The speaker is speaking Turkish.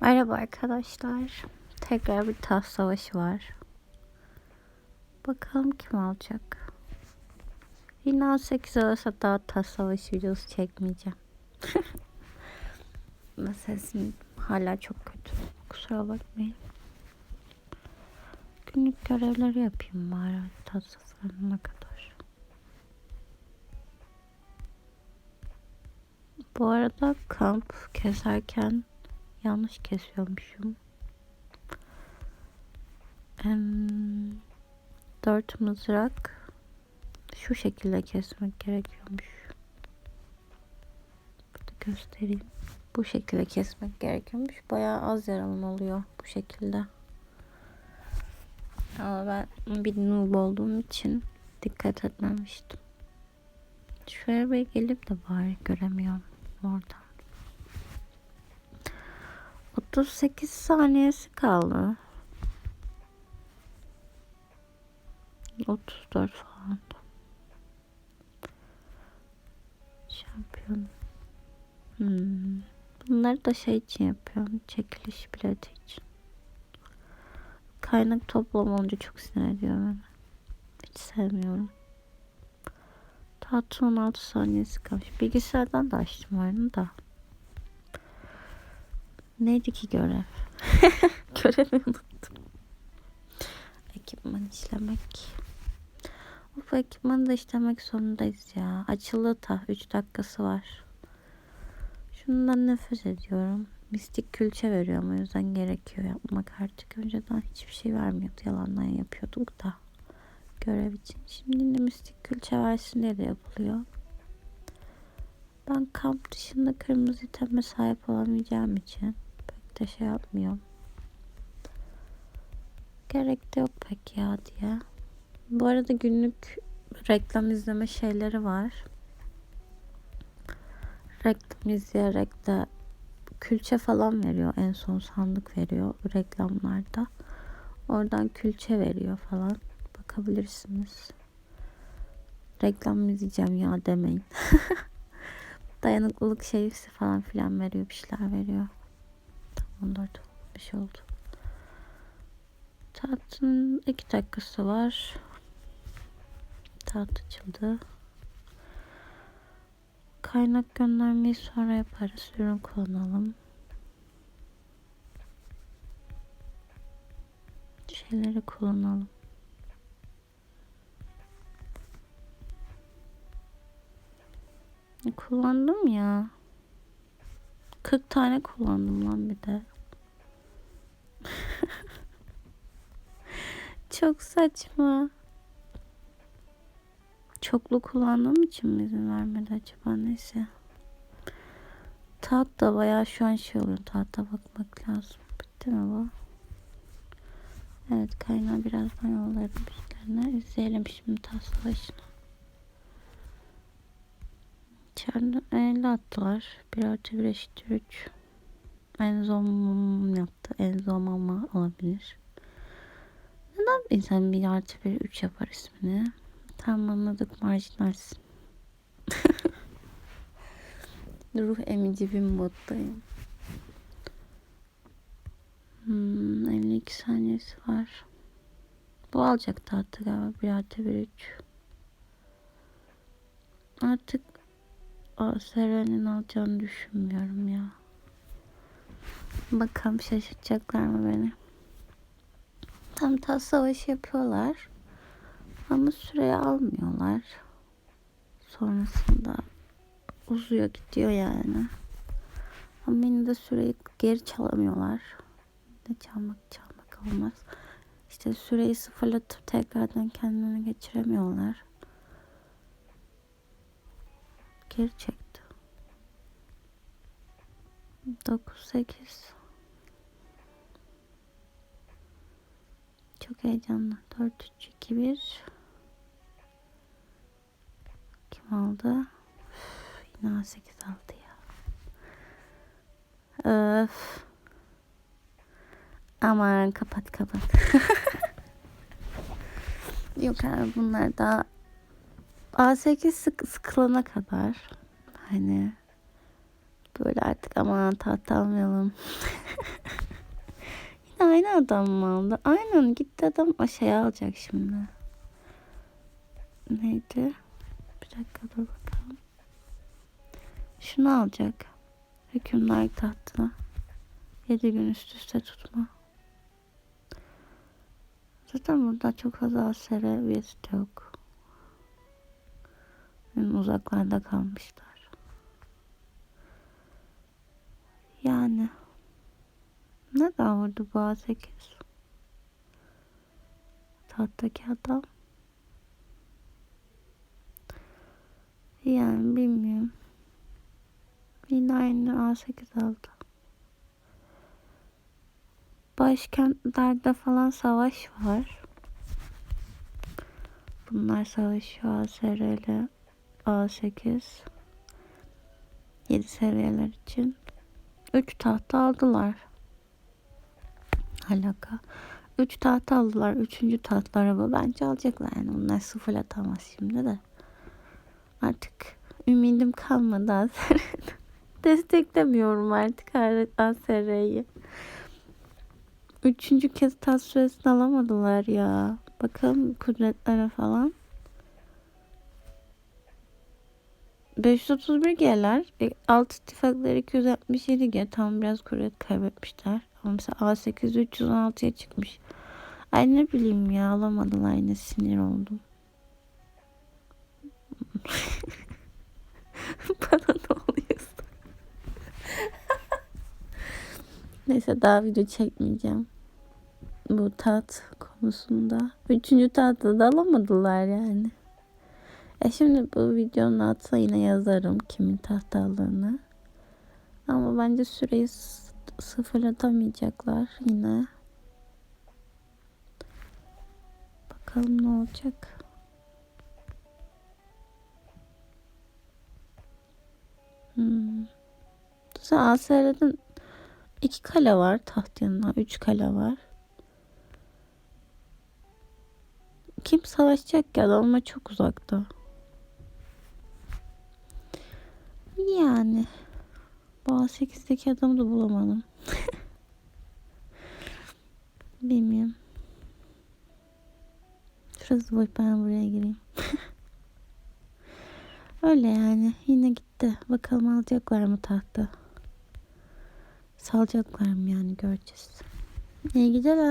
Merhaba arkadaşlar. Tekrar bir tas savaşı var. Bakalım kim alacak. Yine 8 olursa daha tas savaşı videosu çekmeyeceğim. Sesim hala çok kötü. Kusura bakmayın. Günlük görevleri yapayım bari tas sıfırlanana kadar. Bu arada kamp keserken yanlış kesiyormuşum. Dört mızrak şu şekilde kesmek gerekiyormuş. Burada göstereyim. Bu şekilde kesmek gerekiyormuş. Bayağı az yaralama oluyor bu şekilde. Ama ben bir noob olduğum için dikkat etmemiştim. Şuraya bir gelip de bari göremiyorum oradan. 38 saniyesi kaldı. 34 falan. Şampiyon. Hmm. Bunları da şey için yapıyorum. Çekiliş bileti için. Kaynak toplam olunca çok sinir ediyor beni. Hiç sevmiyorum. Tatlı 16 saniyesi kalmış. Bilgisayardan da açtım oyunu da. Neydi ki görev? Görevi unuttum. Ekipman işlemek. Of ekipmanı da işlemek zorundayız ya. Açıldı da 3 dakikası var. Şundan nefret ediyorum. Mistik külçe veriyorum o yüzden gerekiyor yapmak artık. Önceden hiçbir şey vermiyordu. Yalandan yapıyorduk da. Görev için. Şimdi yine mistik külçe versin diye de yapılıyor. Ben kamp dışında kırmızı iteme sahip olamayacağım için de şey yapmıyorum. Gerek de yok pek ya diye. Bu arada günlük reklam izleme şeyleri var. Reklam izleyerek de külçe falan veriyor. En son sandık veriyor reklamlarda. Oradan külçe veriyor falan. Bakabilirsiniz. Reklam izleyeceğim ya demeyin. Dayanıklılık şeysi falan filan veriyor. Bir şeyler veriyor. Tamam 14 bir şey oldu. Tahtın iki dakikası var. Taht açıldı. Kaynak göndermeyi sonra yaparız. Ürün kullanalım. Şeyleri kullanalım. Kullandım ya. 40 tane kullandım lan bir de. Çok saçma. Çoklu kullandığım için mi izin vermedi acaba neyse. Taht da bayağı şu an şey oluyor. Tahta bakmak lazım. Bitti mi bu? Evet kaynağı birazdan yollarım bizlerine. İzleyelim şimdi taht savaşını. İçeride 50 attılar. 1 artı 1 eşittir 3. Enzomam yaptı. Enzomama olabilir. Neden insan 1 artı 1 3 yapar ismini? Tamam anladık marjinalsin. Ruh emici bir moddayım. Hmm, 52 saniyesi var. Bu alacak tahtı galiba. 1 artı 1 3. Artık Seren'in alacağını düşünmüyorum ya. Bakalım şaşırtacaklar mı beni. Tam tas savaşı yapıyorlar. Ama süreyi almıyorlar. Sonrasında uzuyor gidiyor yani. Ama yine de süreyi geri çalamıyorlar. Ne çalmak çalmak olmaz. İşte süreyi sıfırlatıp tekrardan kendini geçiremiyorlar. Geri çekti. 9 8 Çok heyecanlı. 4 3 2 1 Kim aldı? Üf, yine 8 aldı ya. Öf. Aman kapat kapat. Yok abi bunlar daha A8 sık sıkılana kadar hani Böyle artık aman taht almayalım. Yine aynı adam mı aldı? Aynen gitti adam aşağıya alacak şimdi. Neydi? Bir dakika dur bakalım. Şunu alacak. Hükümler tahtına. 7 gün üst üste tutma. Zaten burada çok fazla üyesi de yok. Yani uzaklarda kalmışlar. Yani neden vurdu bu A8? Tahttaki adam. Yani bilmiyorum. Yine aynı A8 aldı. Başkentlerde falan savaş var. Bunlar savaşıyor ASR'li A8 7 seviyeler için 3 tahta aldılar. Alaka. 3 tahta aldılar. 3. tahtları bu. Bence alacaklar yani. Bunlar sıfır atamaz şimdi de. Artık ümidim kalmadı ASR'den. Desteklemiyorum artık ASR'yi. Üçüncü kez tas süresini alamadılar ya. Bakalım kudretlere falan. 531 geler. E, alt ittifakları 267 ge. Tam biraz kuvvet kaybetmişler. Mesela A8 316'ya çıkmış. Ay ne bileyim ya alamadılar yine sinir oldum. Bana ne oluyorsa. Neyse daha video çekmeyeceğim. Bu tat konusunda. Üçüncü tatlı da alamadılar yani. E şimdi bu videonun altına yine yazarım kimin taht aldığını. Ama bence süreyi sıfırlatamayacaklar yine. Bakalım ne olacak. Hmm. Mesela ASR'den iki kale var taht yanına. Üç kale var. Kim savaşacak ki adamlar çok uzakta. Yani. Bu A8'deki adamı da bulamadım. Bilmiyorum. Şurası boş ben buraya gireyim. Öyle yani. Yine gitti. Bakalım alacaklar mı tahta. Salacaklar mı yani göreceğiz. İyi geceler.